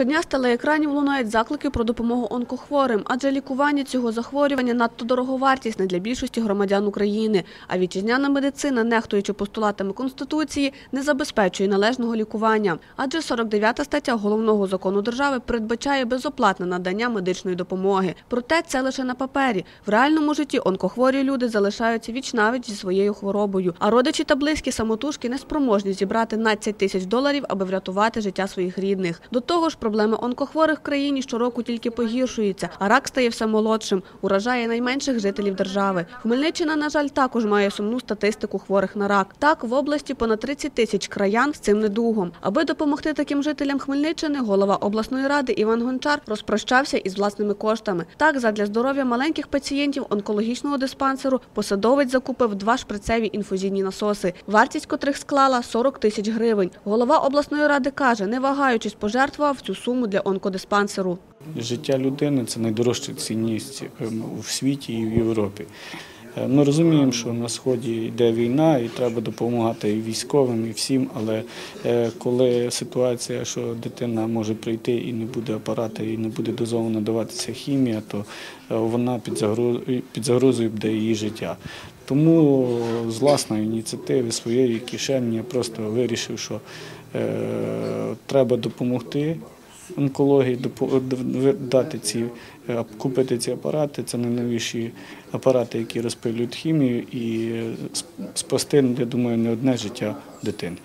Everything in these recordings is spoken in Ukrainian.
Щодня з телеекранів лунають заклики про допомогу онкохворим, адже лікування цього захворювання надто дороговартісне для більшості громадян України. А вітчизняна медицина, нехтуючи постулатами Конституції, не забезпечує належного лікування. Адже 49 стаття головного закону держави передбачає безоплатне надання медичної допомоги. Проте це лише на папері. В реальному житті онкохворі люди залишаються вічнавіч зі своєю хворобою. А родичі та близькі самотужки не спроможні зібрати 12 тисяч доларів, аби врятувати життя своїх рідних. До того ж, проблеми онкохворих в країні щороку тільки погіршуються, а рак стає все молодшим, уражає найменших жителів держави. Хмельниччина, на жаль, також має сумну статистику хворих на рак. Так, в області понад 30 тисяч краян з цим недугом. Аби допомогти таким жителям Хмельниччини, голова обласної ради Іван Гончар розпрощався із власними коштами. Так, задля здоров'я маленьких пацієнтів онкологічного диспансеру посадовець закупив два шприцеві інфузійні насоси, вартість котрих склала 40 тисяч гривень. Голова обласної ради каже, не вагаючись, пожертвував цю суму для онкодиспансеру. Життя людини це найдорожча цінність ем, в світі і в Європі. Е, Ми розуміємо, що на сході йде війна, і треба допомагати і військовим, і всім. Але е, коли ситуація, що дитина може прийти і не буде апарата, і не буде дозволено даватися хімія, то е, вона під загрозою, під загрозою буде її життя. Тому з власної ініціативи своєї кишені я просто вирішив, що треба допомогти онкології, допо- дати ці, е, купити ці апарати. Це найновіші апарати, які розпилюють хімію, і е, спасти, я думаю, не одне життя дитини.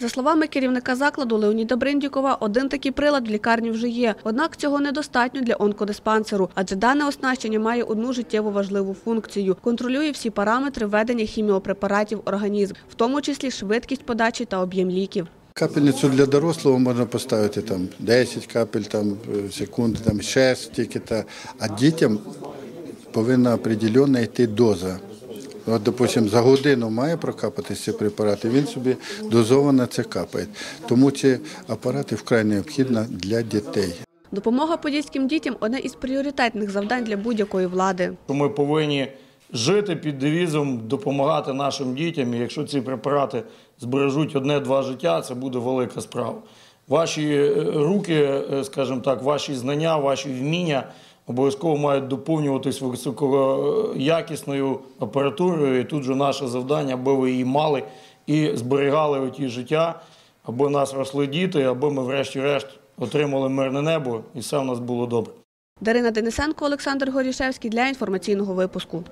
За словами керівника закладу Леоніда Бриндікова, один такий прилад в лікарні вже є. Однак цього недостатньо для онкодиспансеру, адже дане оснащення має одну життєво важливу функцію – контролює всі параметри введення хіміопрепаратів організм, в тому числі швидкість подачі та об'єм ліків. Капельницю для дорослого можна поставити там 10 капель там, в секунду, там 6 тільки. Та, а дітям повинна определена йти доза. От, допустим, за годину має прокапати ці препарати, він собі дозовано це капає. Тому ці апарати вкрай необхідні для дітей. Допомога подільським дітям – одне із пріоритетних завдань для будь-якої влади. ми повинні жити під девізом, допомагати нашим дітям. І якщо ці препарати збережуть одне-два життя, це буде велика справа. Ваші е, руки, е, скажімо так, ваші знання, ваші вміння обов'язково мають доповнюватись високоякісною апаратурою. І тут же наше завдання, аби ви її мали і зберігали оті життя, аби нас росли діти, аби ми, врешті-решт, отримали мирне небо і все в нас було добре. Дарина Денисенко, Олександр Горішевський для інформаційного випуску.